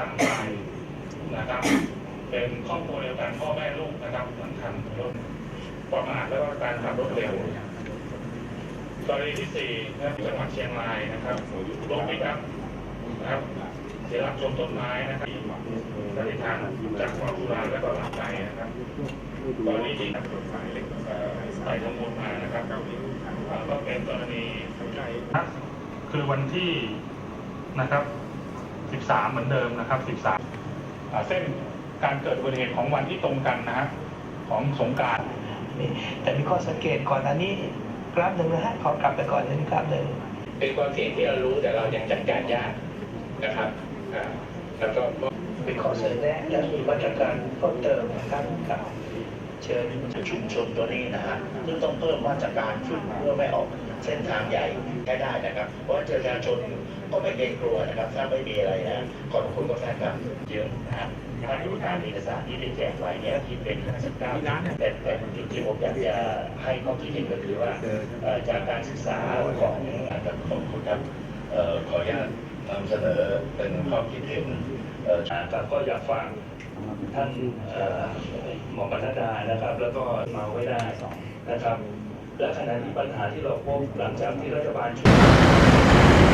สามรายนะครับ เป็นครอบครัวเดียวกันพ่อแม่ลูกนะครับสำคัญรถประมาทแล้วก็การขับรถเร็วกรณีที่สี่นะครับจังหวัดเชียงรายนะครับรถปิกอัพนะครับเสียหลักชนต้นไม้นะครับสันนิษฐานจากความสุราและก็หลับในนะครับกรณีที่เอ่อไปทั้งหมดมานะครับอ่าก็เป็นกรณีคือวันที่นะครับ 13 เหมือนเดิมนะครับ 13อ่าเส้นการเกิดอุบัติเหตุของวันที่ตรงกันนะฮะของสงกรารนี่แต่มีข้อสังเกตก่อนอันนี้กราฟหนึ่งนะฮะขอกลับไปก่อนหนึ่งกราฟหนึ่งเป็นความเสี่ยงที่เรารู้แต่เรายังจัดการยากนะครับอ่าแล้วก็เป็นข้อเสนอแนะและมีมาตรการเพิ่มเติมนะครับครับ เชิญชุมชนตัวนี้นะฮะซึ่งต้องเพิ่มมาตรการขึ้นเพื่อไม่ออกเส้นทางใหญ่ให้ได้นะครับเพราะว่าประชาชนก็ไม่เกรงกลัวนะครับ ถ้าไม่มีอะไรนะขอบคุณก็แฟนครับเยอะนะฮะถ้าดูตามเอกสารที่ได้แจกไว้เนี่ยที่เป็น59แต่แต่สิ่งที่ผมอยากจะให้ข้อคิดเห็นก็คือว่าจากการศึกษาของอาจารย์ขอบคุณครับขออนุญาตนำเสนอเป็นข้อคิดเห็น ครับก็อยากฝากท่านหมอปนัดดานะครับ แล้วก็มาไว้ได้นะครับ และขณะนี้ปัญหาที่เราพบหลังจากที่รัฐบาลช่วย